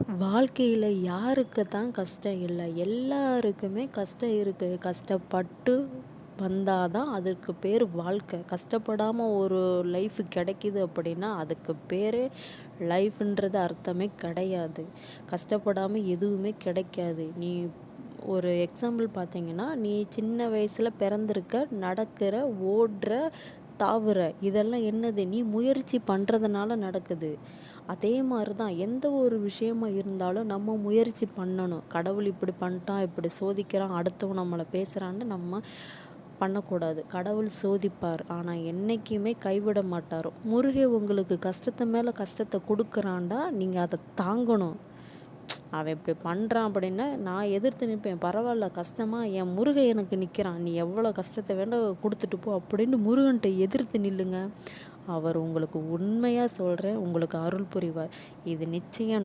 வாழ்க்கையில் யாருக்கு தான் கஷ்டம் இல்லை எல்லாருக்குமே கஷ்டம் இருக்குது கஷ்டப்பட்டு வந்தால் தான் அதுக்கு பேர் வாழ்க்கை. கஷ்டப்படாமல் ஒரு லைஃப் கிடைக்கிது அப்படின்னா அதுக்கு பேர் லைஃப்ன்றது அர்த்தமே கிடையாது. கஷ்டப்படாமல் எதுவுமே கிடைக்காது. நீ ஒரு எக்ஸாம்பிள் பார்த்தீங்கன்னா நீ சின்ன வயசில் பிறந்திருக்க நடக்கிற ஓடுற தாவுற இதெல்லாம் என்னது? நீ முயற்சி பண்ணுறதுனால நடக்குது. அதே மாதிரி தான் எந்த ஒரு விஷயமா இருந்தாலும் நம்ம முயற்சி பண்ணணும். கடவுள் இப்படி பண்ணிட்டான் இப்படி சோதிக்கிறான் அடுத்தவன் நம்மளை பேசுகிறான்னு நம்ம பண்ணக்கூடாது. கடவுள் சோதிப்பார். ஆனால் என்றைக்குமே கைவிட மாட்டார். முருகே உங்களுக்கு கஷ்டத்தை மேலே கஷ்டத்தை கொடுக்குறான்டா நீங்கள் அதை தாங்கணும். அவன் இப்படி பண்ணுறான் அப்படின்னா நான் எதிர்த்து நிற்பேன். பரவாயில்ல கஷ்டமாக என் முருகன் எனக்கு நிற்கிறான் நீ எவ்வளோ கஷ்டத்தை வேண்டாம் கொடுத்துட்டு போ அப்படின்னு முருகன்ட்ட எதிர்த்து நில்லுங்க. அவர் உங்களுக்கு உண்மையாக சொல்கிறேன் உங்களுக்கு அருள் புரிவார். இது நிச்சயம்